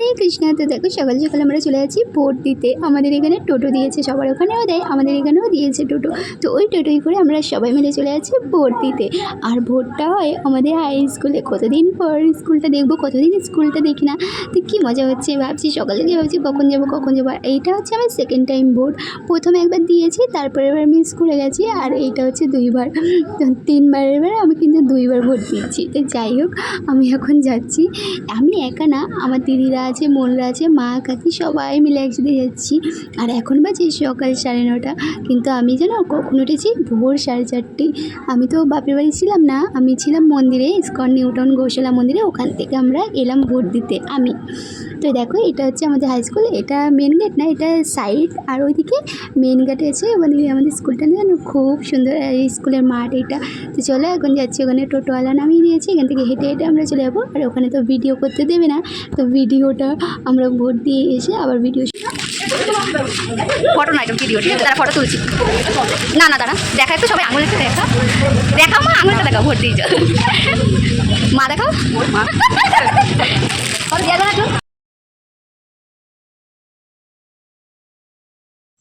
হরে কৃষ্ণ, তো দেখো সকাল সকাল আমরা চলে যাচ্ছি ভোট দিতে। আমাদের এখানে টোটো দিয়েছে, সবার ওখানেও দেয়, আমাদের এখানেও দিয়েছে টোটো। তো ওই টোটোই করে আমরা সবাই মিলে চলে যাচ্ছি ভোট দিতে। আর ভোটটা হয় আমাদের হাই স্কুলে কতদিন পর স্কুলটা দেখব, কতদিন স্কুলটা দেখি না। তো কী মজা হচ্ছে, ভাবছি সকালে গিয়ে ভাবছি কখন যাব কখন যাব। আর এইটা হচ্ছে আমার সেকেন্ড টাইম ভোট। প্রথমে একবার দিয়েছি, তারপরে এবার আমি স্কুলে গেছি, আর এইটা হচ্ছে দুইবার। তো তিনবারের এবার আমি কিন্তু দুইবার ভোট দিচ্ছি তো যাই হোক, আমি এখন যাচ্ছি। আমি একা না, আমার দিদিরা আছে বোনরা আছে, মা, কাকি সবাই মিলে একসাথে যাচ্ছি। আর এখন বাজে সকাল সাড়ে নটা, কিন্তু আমি যেন কখন উঠেছি? ভোর সাড়ে চারটে। আমি তো বাপের বাড়ি ছিলাম না, আমি ছিলাম মন্দিরে, ইস্কন নিউটন ঘোষালা মন্দিরে, ওখান থেকে আমরা এলাম ভোট দিতে, আমি। তো দেখো, এটা হচ্ছে আমাদের হাই স্কুল এটা মেন গেট না, এটা সাইড আর ওইদিকে মেন গেটে আছে ওখানে আমাদের স্কুলটা না খুব সুন্দর স্কুলের মাঠ এটা। তো চলো এখন যাচ্ছি, ওখানে টোটোওয়ালা নামিয়ে নিয়েছি, এখান থেকে হেঁটে হেঁটে আমরা চলে যাব, আর ওখানে তো ভিডিও করতে দেবে না, তো ভিডিওটা আমরা ভোট দিয়ে এসে আবার ভিডিও ফটো না ভিডিও ঠিক আছে? তারা ফটো তুলছি। না না, দাঁড়া, দেখা একটু সবাই আঙুলটা দেখা। দেখাও, মা, আঙুলটা দেখাও, ভোট দিয়ে যাও। মা, দেখাও। একটু।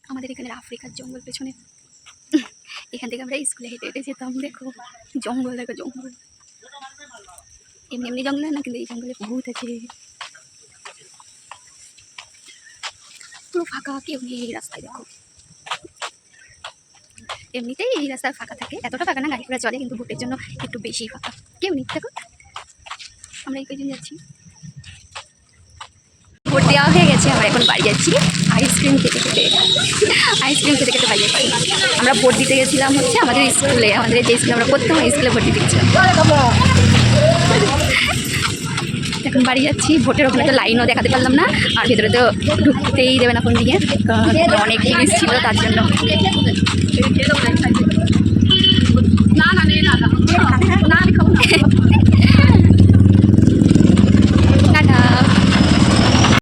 আমাদের এখানে আফ্রিকার জঙ্গল পেছনে। এখান থেকে আমরা স্কুলে হেঁটে হেঁটে যেতাম, দেখো। জঙ্গল দেখো, জঙ্গল। এমনি এমনি জঙ্গল না, কিন্তু এই জঙ্গলে বহুত আছে। পুরো ফাঁকা কেউ নেই এই রাস্তায় দেখো। এমনিতেই এই রাস্তায় ফাঁকা থাকে। এতটা ফাঁকা না, গাড়ি ঘোড়া চলে, কিন্তু ভোটের জন্য একটু বেশি ফাঁকা। কেউ নেই, দেখো। আমরা এই কদিন যাচ্ছি? ভোট দেওয়া হয়ে গেছে, আমরা এখন বাড়ি যাচ্ছি। আইসক্রিম খেতে খেতে। আইসক্রিম খেতে খেতে বাড়ি যাচ্ছি। আমরা ভোট দিতে গেছিলাম হচ্ছে আমাদের স্কুলে, আমাদের যে স্কুলে, আমরা ওই স্কুলে ভোট দিতে গেছিলাম। এখন বাড়ি যাচ্ছি। ভোটের ওখানে তো লাইনও দেখাতে পারলাম না। আর ভেতরে তো ঢুকতেই দেবে না কোন দিকে অনেক জিনিস ছিল তার জন্য।